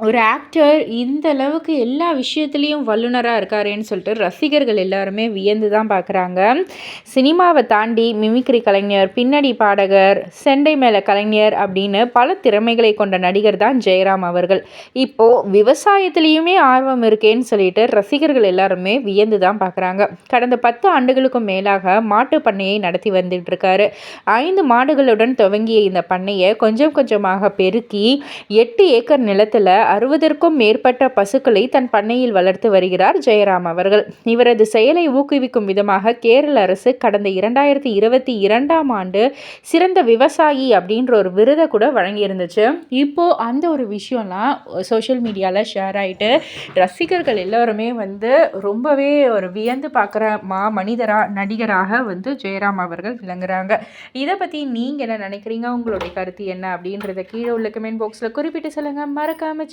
ஒரு ஆக்டர் இந்த அளவுக்கு எல்லா விஷயத்துலேயும் வல்லுனராக இருக்காருன்னு சொல்லிட்டு ரசிகர்கள் எல்லாருமே வியந்து தான் பார்க்குறாங்க சினிமாவை தாண்டி மிமிக்ரி கலைஞர் பின்னணி பாடகர் செண்டை மேலே கலைஞர் அப்படின்னு பல திறமைகளை கொண்ட நடிகர் தான் ஜெயராம் அவர்கள். இப்போது விவசாயத்துலேயுமே ஆர்வம் இருக்கேன்னு சொல்லிட்டு ரசிகர்கள் எல்லாருமே வியந்து தான் பார்க்குறாங்க கடந்த பத்து ஆண்டுகளுக்கும் மேலாக மாட்டு பண்ணையை நடத்தி வந்துட்டு இருக்காரு ஐந்து மாடுகளுடன் துவங்கிய இந்த பண்ணையை கொஞ்சம் கொஞ்சமாக பெருக்கி எட்டு ஏக்கர் நிலத்தில் அறுபதற்கும் மேற்பட்ட பசுக்களை தன் பண்ணையில் வளர்த்து வருகிறார் ஜெயராம் அவர்கள். இவரது செயலை ஊக்குவிக்கும் விதமாக கேரள அரசு கடந்த இரண்டாயிரத்தி இருபத்தி இரண்டாம் ஆண்டு சிறந்த விவசாயி அப்படின்ற ஒரு விருதை கூட வழங்கியிருந்துச்சு. இப்போது அந்த ஒரு விஷயம்லாம் சோஷியல் மீடியாவில் ஷேர் ஆகிட்டு ரசிகர்கள் எல்லோருமே வந்து ரொம்பவே ஒரு வியந்து பார்க்குற மா மனிதராக நடிகராக வந்து ஜெயராம் அவர்கள் விளங்குறாங்க. இதை பற்றி நீங்கள் என்ன நினைக்கிறீங்க? உங்களுடைய கருத்து என்ன அப்படின்றத கீழே உள்ள கமெண்ட் பாக்ஸில் குறிப்பிட்டு சொல்லுங்கள் மறக்காமல்